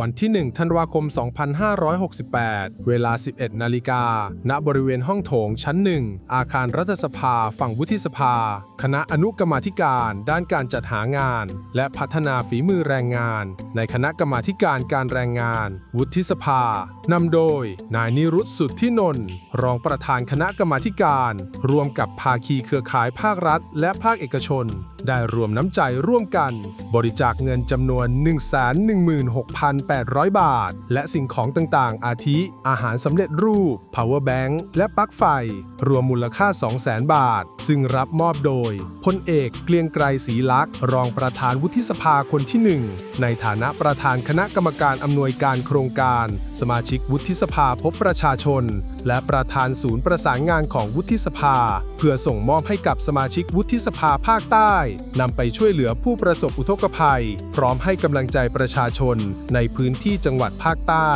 วันที่ 1 ธันวาคม 2568 เวลา 11 นาฬิกา ณ บริเวณห้องโถงชั้น1อาคารรัฐสภา ฝั่งวุฒิสภา คณะอนุกรรมาธิการ ด้านการจัดหางาน และพัฒนาฝีมือแรงงาน ในคณะกรรมาธิการการแรงงาน วุฒิสภานำโดย นายนิรุตสุดทธินนท์รองประธานคณะกรรมาธิการ รวมกับภาคีเครือข่ายภาครัฐ และภาคเอกชน ได้รวมน้ำใจร่วมกัน บริจาคเงินจำนวน 116,800 บาท และสิ่งของต่างๆ อาทิ อาหารสำเร็จรูป power bank และปลั๊กไฟ รวมมูลค่า 200,000 บาท ซึ่งรับมอบโดยพลเอกเกลียงไกรศรีลักษ์รองประธานวุฒิสภาคนที่ 1 ในฐานะประธานคณะกรรมการอำนวยการโครงการ สมาชิกวุฒิสภาพบประชาชน และประธานศูนย์ประสานงานของวุฒิสภา เพื่อส่งมอบให้กับสมาชิกวุฒิสภาภาคใต้นำไปช่วยเหลือผู้ประสบอุทกภัย พร้อมให้กำลังใจประชาชนในพื้นที่จังหวัดภาคใต้